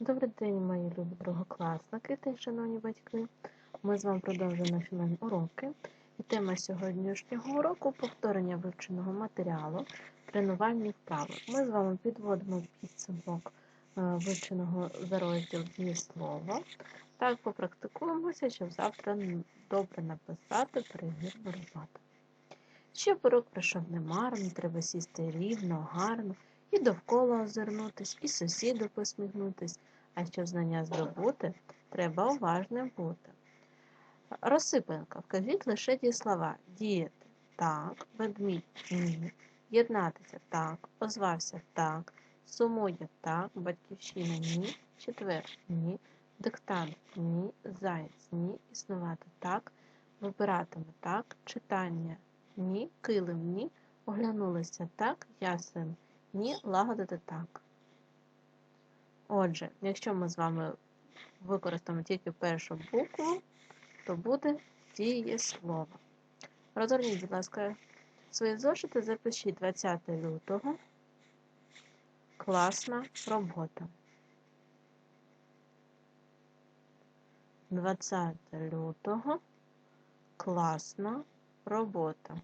Добрий день, мої любі другокласники та шановні батьки. Ми з вами продовжуємо наші уроки. І тема сьогоднішнього уроку повторення вивченого матеріалу, тренувальні вправи. Ми з вами підводимо підсумок е, вивченого за розділ дієслова. Так попрактикуємося, щоб завтра добре написати перевірну роботу. Щоб урок пройшов немарно, треба сісти рівно, гарно, і довкола озирнутись, і сусіду посміхнутись. А щоб знання здобути, треба уважним бути. Розсипанка. Вкажіть лише ті слова. Діяти так, ведмідь. Ні, єднатися. Так, озвався. Так, сумує. Так, батьківщина. Ні, четвер. Ні, диктант. Ні, заєць. Ні, існувати. Так, вибиратиме. Так, читання. Ні, килим. Ні, оглянулися. Так, ясен ні, лагодити так. Отже, якщо ми з вами використаємо тільки першу букву, то буде дієслово. Розгорніть, будь ласка, свої зошити, запишіть 20 лютого. Класна робота. 20 лютого. Класна робота.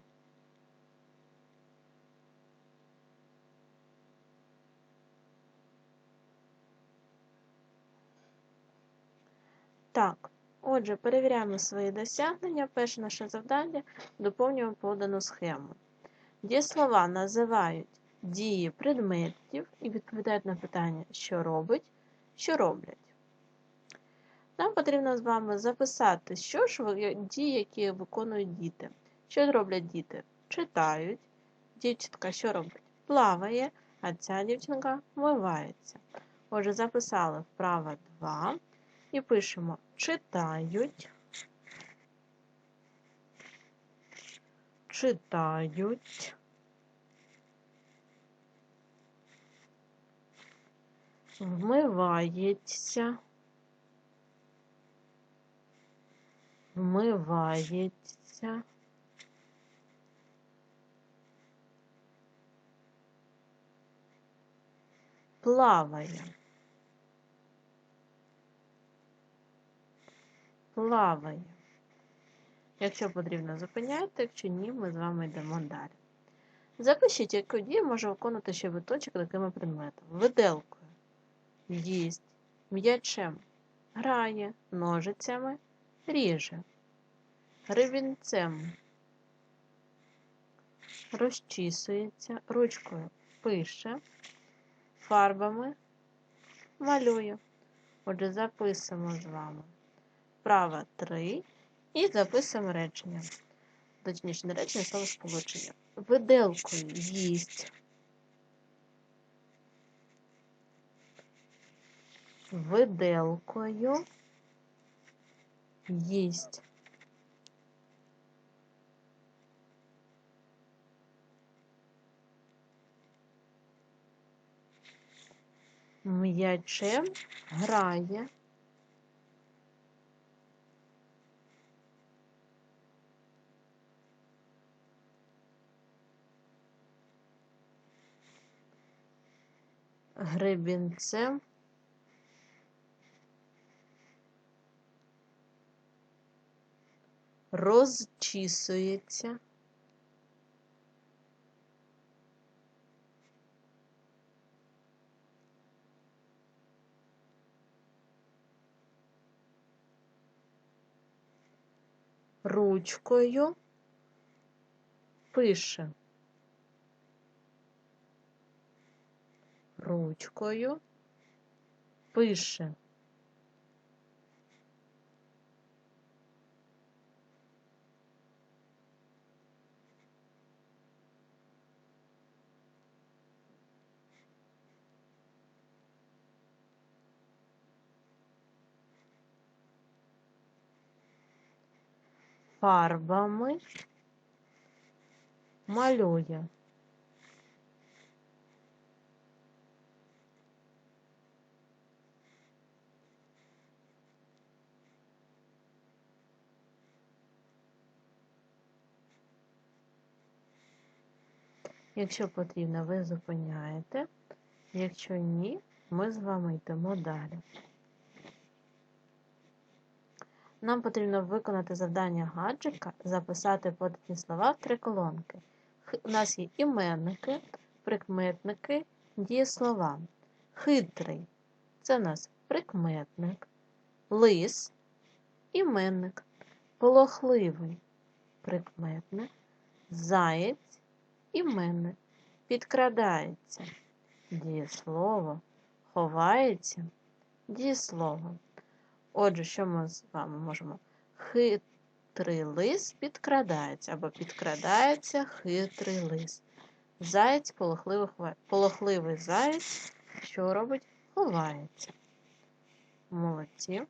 Так, отже, перевіряємо свої досягнення. Перше наше завдання доповнюємо подану схему. Дієслова називають дії предметів і відповідають на питання, що робить, що роблять. Нам потрібно з вами записати, що ж дії, які виконують діти. Що роблять діти? Читають. Дівчинка що робить? Плаває, а ця дівчинка вмивається. Отже, записали вправа 2 і пишемо читають. Читають. Вмивається. Вмивається. Плаває. Плаває. Якщо потрібно, зупиняйте, якщо ні, ми з вами йдемо далі. Запишіть, яку дію може ще виточок такими предметами. Виделкою, їсть, м'ячем, грає, ножицями, ріже, гребінцем, розчісується, ручкою пише, фарбами. Малює. Отже, записуємо з вами вправа 3 і записуємо речення. Точніше, не речення, слово сполучення. Виделкою їсть. Виделкою їсть. М'ячем грає. Гребінцем розчісується. Ручкою пише. Ручкою пише. Фарбами малює. Якщо потрібно, ви зупиняєте. Якщо ні, Ми з вами йдемо далі. Нам потрібно виконати завдання гаджика, записати подані слова в три колонки. У нас є іменники, прикметники, дієслова. Хитрий це у нас прикметник, лис, іменник, полохливий прикметник, заєць, іменник, підкрадається, дієслово, ховається, дієслово. Отже, що ми з вами можемо? Хитрий лис підкрадається або підкрадається хитрий лис. Заєць полохливий, полохливий заєць, що робить? Ховається. Молодці.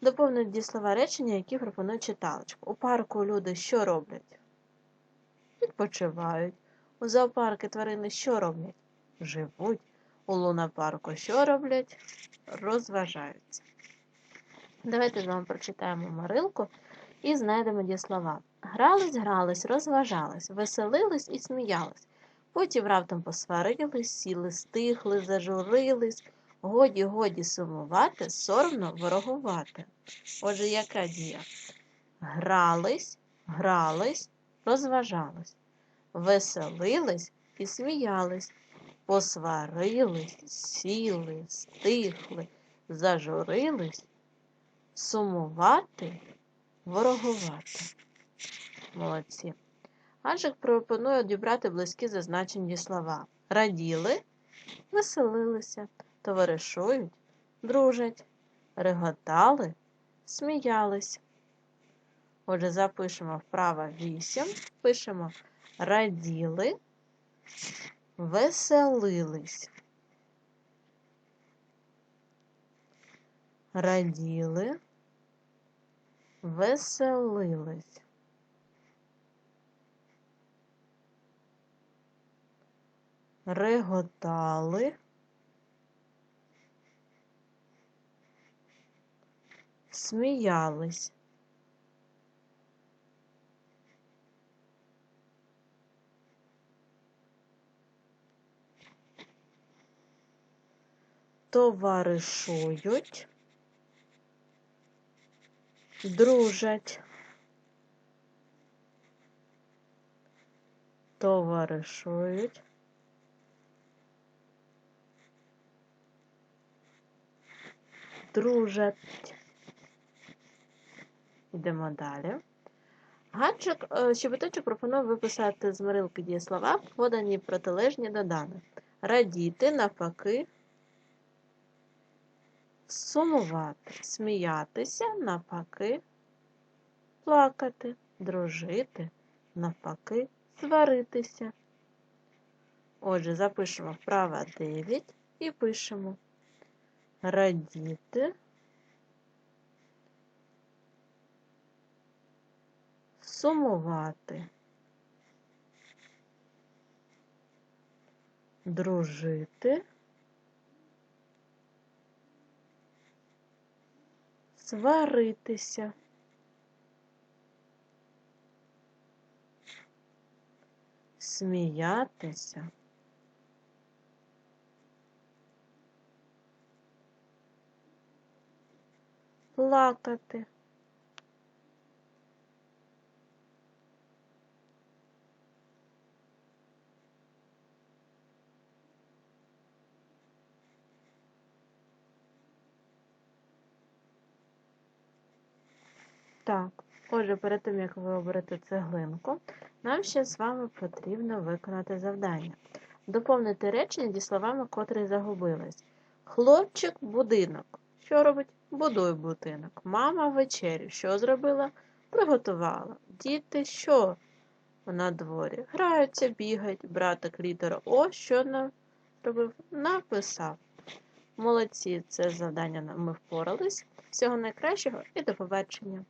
Доповнюють дієслова речення, які пропонує читалочка. У парку люди що роблять? Відпочивають. У зоопарки тварини що роблять? Живуть. У лунапарку що роблять? Розважаються. Давайте з вами прочитаємо Марилку і знайдемо дієслова. Грались, грались, розважались, веселились і сміялись. Потім раптом посварились, сіли, стихли, зажурились. Годі, годі сумувати, соромно ворогувати. Отже, яка дія? Грались, грались, розважались, веселились і сміялись, посварились, сіли, стихли, зажурились, сумувати, ворогувати. Молодці. Аджик пропонує одібрати близькі зазначені слова. Раділи, веселилися, товаришують, дружать, реготали, сміялись. Отже, запишемо вправо 8, пишемо раділи, веселились. Раділи, веселились. Реготали, сміялись. Товаришують, дружать. Товаришують. Дружать. Йдемо далі. Гаджик, е, щебеточок пропонує виписати з мирилки дієслова, подані протилежні до даних. Радіти, навпаки, сумувати, сміятися, навпаки, плакати, дружити, навпаки, сваритися. Отже, запишемо вправо 9 і пишемо. Радіти, сумувати, дружити, сваритися, сміятися, плакати. Так, отже, перед тим, як ви оберете цеглинку, нам ще з вами потрібно виконати завдання. Доповнити речення дієсловами, котрі загубились. Хлопчик будинок. Що робить? Будує будинок. Мама вечерю. Що зробила? Приготувала. Діти що на дворі? Граються, бігають. Братик літер О, що на- зробив? Написав. Молодці, це завдання ми впорались. Всього найкращого і до побачення.